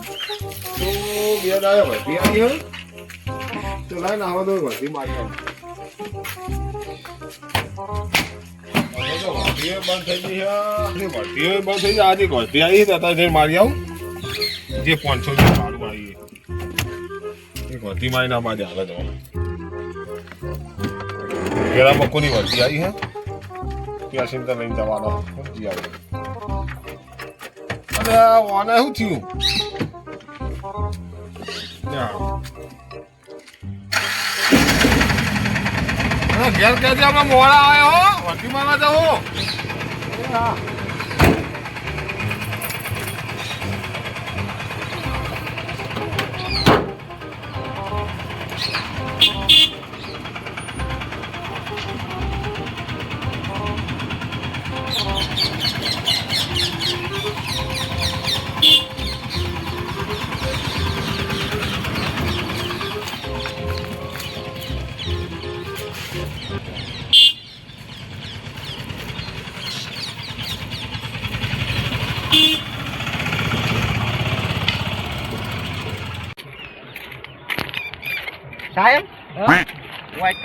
તો બે આવી હે તો લાઈ નાવા દો વધી મારી આવું મારી જે પાંચસો ભાડું આવી વધી મારી ના બાજુ હાલે જવાનું પેલા મકોની વધી આવી હે ત્યાં સિંતર લઈને જવાનો સમજી આવે અરે આ શું થયું ઘેર ક્યાંથી આપણે મોડા આવ્યા મારવા જવું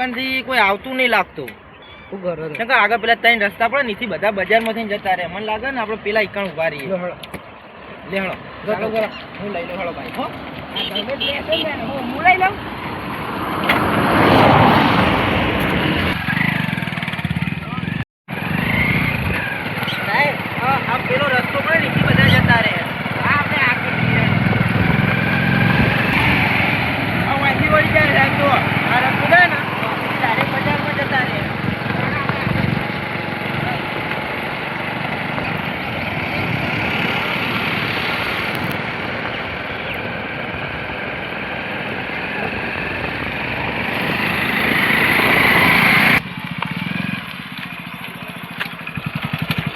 વાયકનથી કોઈ આવતું નહીં લાગતું. શું કરો? કે આગળ પેલા ત્રણ રસ્તા પડે નથી બધા બજારમાંથી જતા રહે. મને લાગે ને આપણે પેલા ઈકણ ઊભા રહીએ. લેહણો હું લઈ લઉં હળો ભાઈ. હું લઈ લઉં. સાહેબ આ આ પેલો રસ્તો પડે નીથી બધા જતા રહે આ આપણે આગળ જઈએ. આ વાંચી વળી જાય સાહેબ જો આ રસ્તો જાય ને ડાયરેક્ટ બજારમાં જતા રહે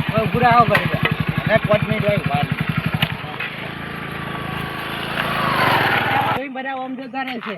હવે ઊભું રહો ઘડી વાર. અને પાંચ મિનિટ હોય ઊભા રહે. જોઈને બધા ઓમ જતા રહેશે.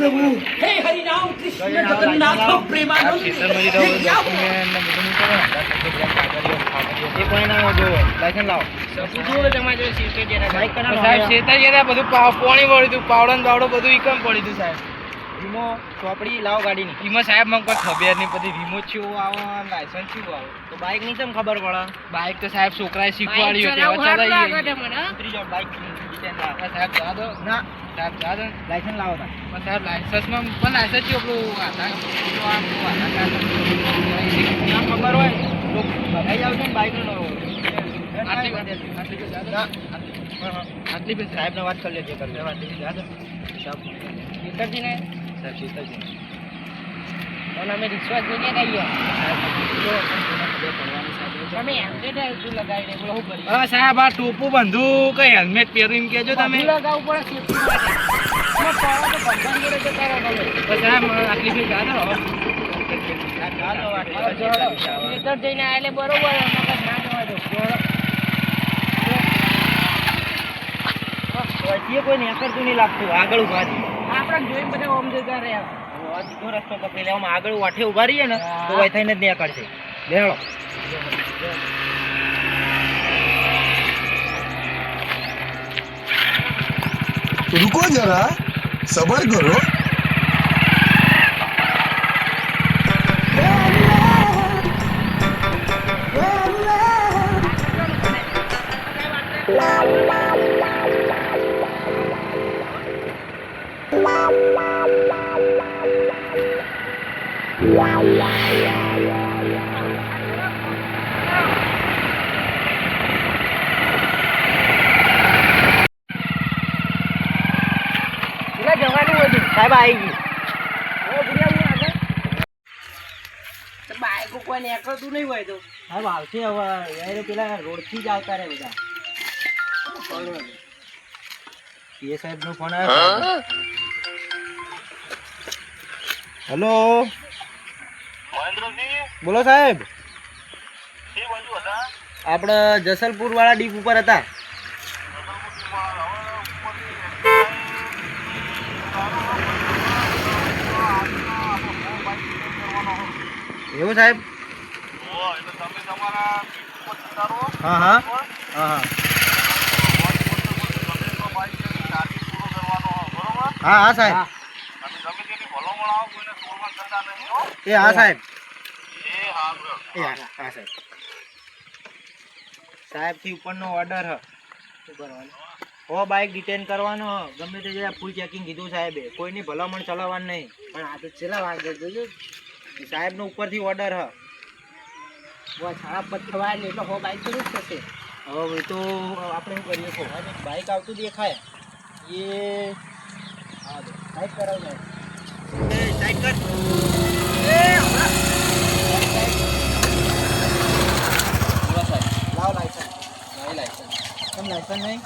નહીં બધી રિમોટ શું આવે લાયસન્સ શું આવે? તો બાઈકની કેમ ખબર પડે? બાઇક તો સાહેબ છોકરાએ શીખવાડ્યું સાહેબ જા સાહેબ જા દો લાયસન્સ લાવો તા પણ સાહેબ લાયસન્સમાં પણ લાયસન્સ છે આપણું આધાર તો આમ આધાર કાર્ડ ના ખબર હોય તો ને બાઈક આટલી જા. બી સાહેબ વાત કરી લેજો કરી આટલી જા દો. સાહેબ શીતળજી ને? સાહેબ શીતલજી. અને અમે રિશ્વત જોઈએ કહીએ હા સાહેબ આ ટોપુ બંધુ કઈ હેલ્મેટ પહેરીને કેજો તમે. સાહેબ આટલી ફી ગાધો જઈને આયા બરોબર કોઈ નેકરતું નહીં લાગતું આગળ ઊભા આપણે જોઈને બધા ઓમ જતા રહ્યા. રસ્તો પકડી લેવામાં આગળ વાઠે ઊભા રહીએ ને તો હા. ને જ જ નીકળશે બેહળો રૂકો જરા. સબર કરો. સાહેબ આવી ગઈ બાઈક. તો નીકળતું નહીં હોય તો. સાહેબ આવશે હવે પેલા રોડથી જ આવતા રહે બધા. એ સાહેબ નો ફોન આવ્યો હેલો બોલો સાહેબ. આપણે જસલપુર વાળા ડીપ ઉપર હતા. એવું સાહેબ? હા હા. હા હા. હા હા સાહેબ. એ હા સાહેબ. એ હા હા સાહેબ સાહેબ. થી ઉપરનો ઓર્ડર હ. હો બાઇક ડિટેન કરવાનો હ. ગમે તે જગ્યાએ ફૂલ ચેકિંગ કીધું સાહેબે. કોઈની ભલામણ ચલાવવાનું નહીં. પણ આ તો છેલ્લા વાગે જોજો સાહેબનો ઉપરથી ઓર્ડર હ. સાડા પદ થવાય ને એટલે હો બાઈક તો જ થશે. હવે તો આપણે શું કરીએ? છો બાઇક આવતું દેખાય. એ સાઈડ કરાવજો. સાઈડ કર. લાવ લાયસન્સ નહીં લાયસન્સ કેમ લાયસન્સ નહીં?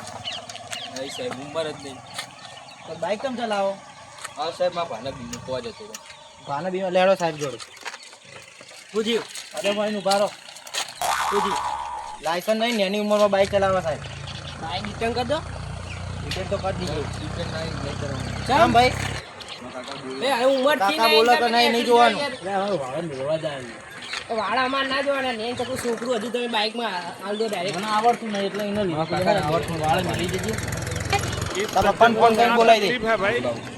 નહીં સાહેબ ઉંમર જ નહીં. તો બાઇક કેમ ચલાવો? હા સાહેબ મારા ભાને બી મૂકવા જતો હતો ભાને બી લેડો સાહેબ જોડે. પૂછ્યું. અરે ભાઈ ઊભા રહો. પૂછ્યું. લાયસન્સ નહીં ને એની ઉંમરમાં બાઇક ચલાવવા સાહેબ. બાઇક રિટર્ન કરી દો. રિટર્ન તો કરી દીધું. રિટર્ન નહીં નહીં કરવાનું. કેમ ભાઈ? એ ઉંમરથી કાકા બોલો તો નહીં નહીં જોવાનું. વાળા અમાર ના. જોવાના ને તો છોકરું હજુ તમે બાઇકમાં હાલ દો ડાયરેક્ટ મને આવડતું નહીં એટલે એને આવડતું. વાળે મળી જજે. પપ્પાને ફોન કરીને બોલાવી દે.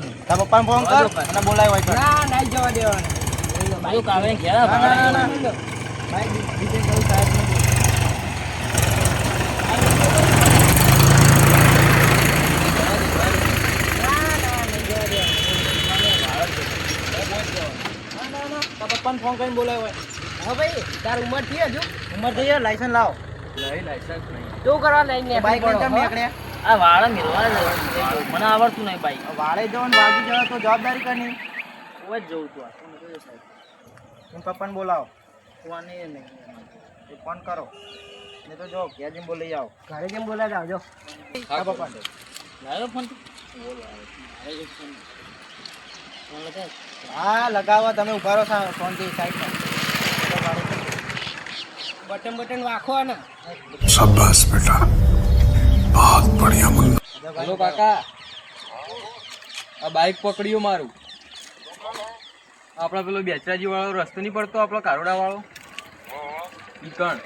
તારા પપ્પાને ફોન કર અને બોલાવી હોય ના ના જવા દેવાના. બાઈક આવે ઘેર ના, ના, ના, ના. બાઇક ડિટેન કરું સાહેબ. પપ્પાને ફોન કરીને બોલાવ્યો હોય. હા ભાઈ તાર ઉંમર થઈ હજુ? ઉંમર થઈ જાય લાયસન્સ લાવો. નહીં લાયસન્સ નહીં. શું કરવા લઈને બાઈક લઈને કેમ નીકળ્યા? આ વાળા મેળવા મને આવડતું નહીં ભાઈ. વાળે જવો ને વાગી જવા તો જવાબદારી કરની. હું જ જઉં છું હું પપ્પાને બોલાવો. હું આને નહીં ફોન કરો. ને તો જો ઘેર જેમ બોલાઈ આવો. ઘરે જેમ બોલાવી આવજો. હા પપ્પા. લાવ્યો ફોન હા લગાવો. તમે ઊભા રહો ફોનથી સાઈડ બટન બટન વાંખો ને શાબાશ બેટા. बहुत बढ़िया मुन्ना હેલો કાકા આ બાઈક પકડ્યું મારું આપણા પેલો બેચરાજી વાળો રસ્તો નહીં પડતો આપણો કારોડા વાળો ઈ કણ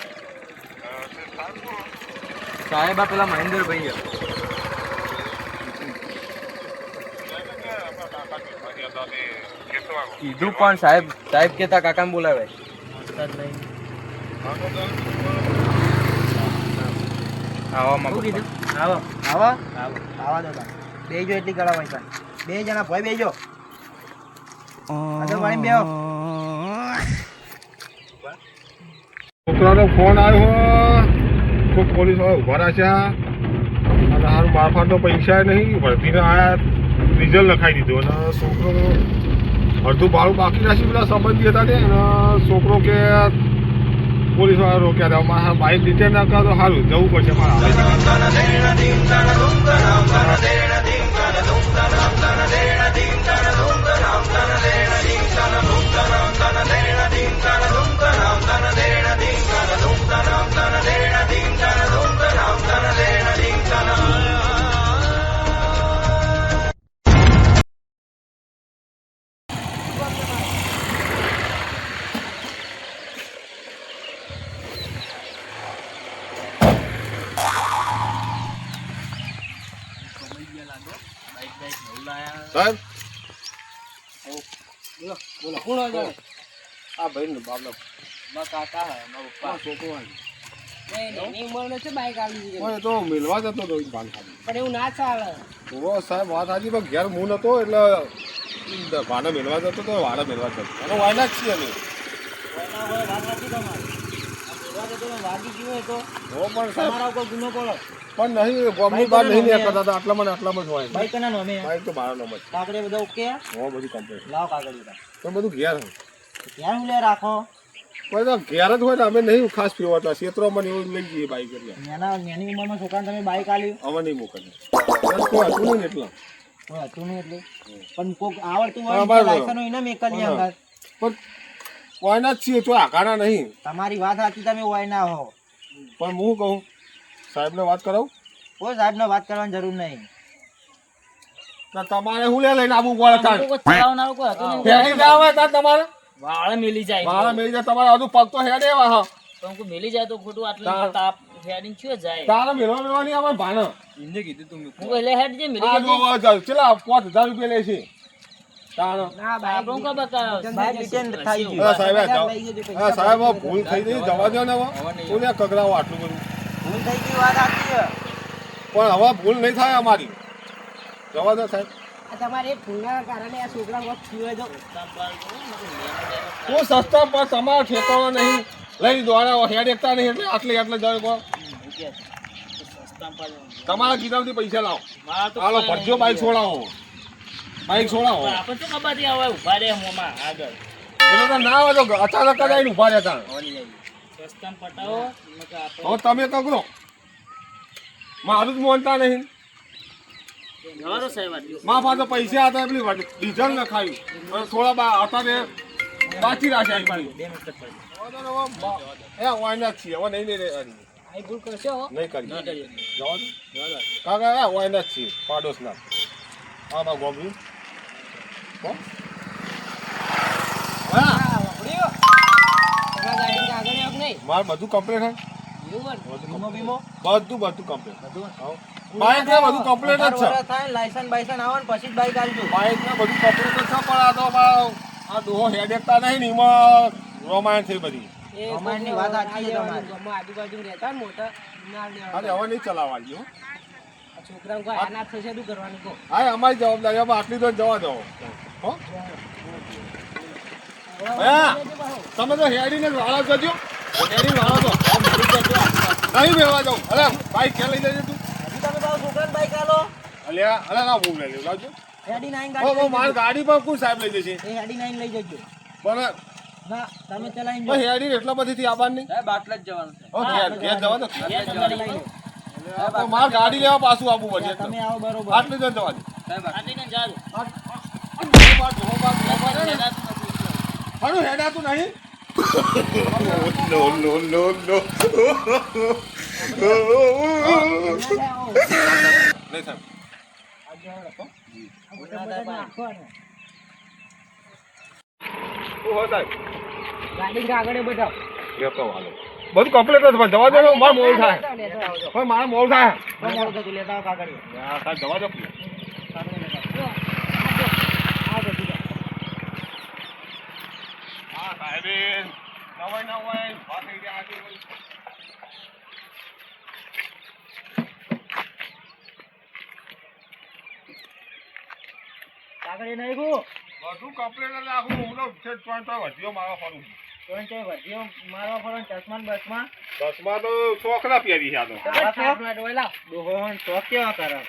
સાહેબ આ પેલા મહેન્દ્રભાઈ છે. કીધું પણ સાહેબ સાહેબ કેતા કાકાને બોલાવે આવામાં શું કીધું આવો. આવો. આવા. દો બેજો એટલી ગળા પૈસા બે જણા ભાઈ બેજો વાળીને બેહો. છોકરાનો ફોન આવ્યો. ખૂબ પોલીસવાળા ઊભા રાખ્યા અને હારું મારફાટનો પૈસા નહીં ભરતીને આયા ડીઝલ લખાઈ દીધું. અને છોકરો અડધું ભાડું બાકી રાખ્યું પેલા સંબંધી હતા ને. છોકરો કે પોલીસવાળા રોક્યા હતા મારા બાઇક ડિટેન ના કરો સારું જવું પડશે મારે પણ એવું ના ચાલે. ઓ સાહેબ વાત સાચી પણ ઘેર હું નતો એટલે ભાને મેળવા જતો તો વાળા મેળવા જતો. અને વાયના જ છીએ અમે હો પણ નહીં ગમની બાર નહીં નીકળતા હતા આટલામાં આટલામાં જ હોય. બાઈક તો મારો નંબર કાગળે બધા ઓકે? હો બધું કમ્પ્લીટ લાવ કાગળ તો બધું ઘેર. ત્યાં ઉલે રાખો. પણ તો ઘેર જ હોય ને અમે નહીં ખાસ પીવાતા ક્ષેત્રોમાં ને એવું લઈ જઈએ બાઈક એટલે. નાના નાની ઉંમરમાં છોકરાને તમે બાઈક આલી. અમે નહીં મોકલી કોઈ હતું નહીં એટલે. કોઈ હતું નહીં એટલે. પણ કોક આવડતું હોય બરાબર. હોય ને મેકલી. અંગત પણ કોઈના જ છીએ તો આકાના નહીં. તમારી વાત સાચી તમે હોય ના હો. પણ હું કહું સાહેબને વાત કરાવું? કોઈ સાહેબને વાત કરવાની જરૂર નહીં. તમારે હું લે લઈને આવવું પડે કોઈ કોઈ ના તમારે. વાળ મેલી જાય વાળ મેળી જાય તમારે હજુ પગ તો હેડે એવા હા. પણ મેલી જાય તો ખોટું આટલું તાપ હેડીને ચિયો જાય. તારે મેળવા ભાણ નહીં કીધું તું હું એટલે હેડ જે મેલી આ જાય. જો આ ચેલા પાંચ રૂપિયા લે છે. આપણું હા. હા ભૂલ થઈ ગઈ. જવા દો ને હવે હું કગરાવો આટલું બધું? ભૂલ થઈ ગઈ વાત પણ હવે ભૂલ નહીં થાય અમારી. જવા દો સાહેબ. આ તમારે ભૂલના કારણે આ છોકરા વખત થયું તો હું સસ્તા પર તમારા ઠેકાણો નહીં. લઈ દ્વારા હેડ એકતા નહીં એટલે આટલે આટલે જાય તમારા કિતાબથી પૈસા લાવો. હાલો ભરજો બાઈક છોડાવો. બાઈક છોડાવો. આપણે શું ખબર હતી ઊભા રહે મોમાં આગળ. એટલે તો ના આવે તો અચાનક જ આવીને ઊભા રહેતા. પટાવો હવે તમે કગરો મારું જ મોનતા નહીં જવા દો સાહેબ આટલું. મા પાસે પૈસા હતા પેલી ડીઝલ ન ખાયું. અને થોડા બા હતા ને બાકી રાખ્યા એક બે મિનિટ જ પડી. એ વાયના જ છીએ હવે નહીં નહીં નહીં આ ભૂલ કરશો નહીં કરી જવા દો. કાકા એ વાયના જ છીએ પાડોશના. હા બા નહીં? મારે બધું કમ્પ્લીટ હે. હોય? વીમો બધું બધું કમ્પ્લીટ બાઇક ને બધું કમ્પ્લીટ જ છે. થાય લાયસન્સ બાયસન્સ આવે ને પછી જ બાઇક આલજો. બાઇક ને બધું કમ્પ્લીટ જ છે પણ આ તો આ દોહો હેડ એકતા નહીં ને એમાં રોમાયણ થઈ બધી. અમારની વાત સાચી છે તમારી. આજુબાજુ રહેતા ને મોટા અરે હવે નહીં ચલાવવાની હો. આ છોકરાઓ કોઈ અનાથ થશે શું કરવાનું કહો? હા અમારી જવાબદારી હવે આટલી તો જવા દો. હો? તમે તો હેડીને વાળા જજો હેડી વાળા તો હવે મોડું કરજો. નહીં બેવા જાઉં અરે બાઈક ક્યાં લઈ જજે તું હજી તમે તારા છોકરાને બાઈક આલો અલ્યા અરે ના હું લઈ લઉં લાવજો હેડી નાઈન ગાડી ઓ મારી ગાડી પર કોણ સાહેબ લઈ જશે એ હેડી નાઈન લઈ જજો બરાબર ના તમે ચલાવીને પણ હેડી એટલા બધીથી આવવાનું નહીં જ ઘેર ઘેર જવા દો ઘેર ગાડી લેવા પાછું આવવું પડશે તમે આવો બરોબર આટલી જ જવાનું જા. ધોબા, ધોબા, ધોબા no, no, no. નહીં સાહેબ હાલો બધું કમ્પ્લીટ જ પણ જવા દો મારે મોડું થાય. પણ મારે મોલ થાય. તો મોડું લેતા આવો કાગળિયો. હા, દો. હા સાહેબ. નવાઈ નવાઈ. ઊભા ગયા આજે. કાગળિયો નહીં ગો બધું કમ્પ્લીટ એટલે હું તો છે ત્રણ ત્રણ વધ્યો મારવા ફરું ત્રણ જોઈને તો મારવા ફરો ને ચશ્મા ને બસમાં? દસમાં તો શોખના પહેરી છે આ તો. કેવા કરે?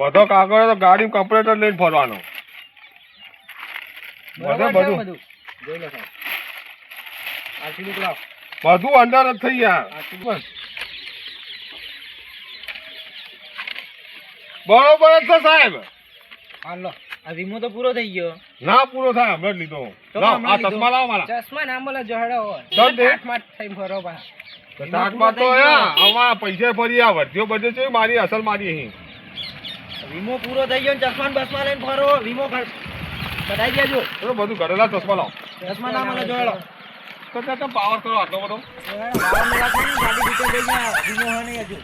બધો કાગળ તો ગાડી કમ્પ્લેટ લઈને ફરવાનો. બધે બધું. જોઈ લો આરસી બુક બધું અંદર જ થઈ ગયા. બરોબર જ છે સાહેબ. હાલો આ વીમો તો પૂરો થઈ ગયો. ના પૂરો થાય હમણાં જ લીધો. લાવ, આ ચશ્મા લાવો મારા. ચશ્મા ના મળે જોડો હોય. થઈ તો આમાં પૈસા ફરી આ વર્ધ્યો બધે છે મારી અસલ મારી અહીં. વીમો પૂરો થઈ ગયો ચશ્મા બસમાં લઈને ફરો. વીમો ખર- કઢાઈ દેજો. તો બધું ઘરેલા ચશ્મા લાવો. ચશ્મા ના મને જોડો તો ત્યાં તમે પાવર કરો આટલો બધો? ગાડી ગયા હોય નહીં હજુ.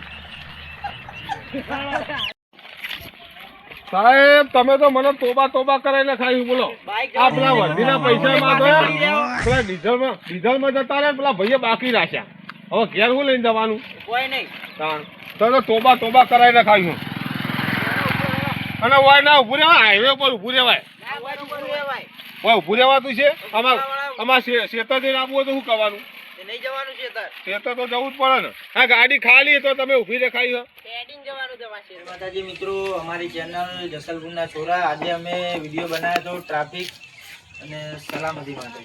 સાહેબ તમે તો મને તોબા તોબા કરાવીને ખાઈ બોલો. આ પેલા વર્ધીના પૈસામાં તો પેલા ડીઝલમાં ડીઝલમાં જતા રહે પેલા ભાઈએ બાકી રાખ્યા. હવે ઘેર હું લઈને જવાનું? કોઈ નહીં. તાણ. તો તો તોબા તોબા કરાવીને ખાઈ હું. અને વાય ના ઉભું રહેવાય. હાઈવે પર ઉભું રહેવાય. વાય ઉભું રહેવાતું છે? આમાં આમાં શેતર જઈને આવવું હોય તો શું કરવાનું? નહીં જવાનું છે શેતર તો જવું જ પડે ને. હા ગાડી ખાલી તો તમે ઊભી તમારે માતાજી મિત્રો અમારી ચેનલ જસલપુરના છોરા. આજે અમે વીડિયો બનાવ્યો હતો ટ્રાફિક અને સલામતી માટે.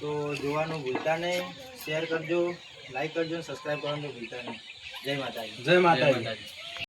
તો જોવાનું ભૂલતા નહીં. શેર કરજો લાઈક કરજો સબસ્ક્રાઈબ કરવાનું ભૂલતા નહીં. જય માતાજી. જય માતાજી.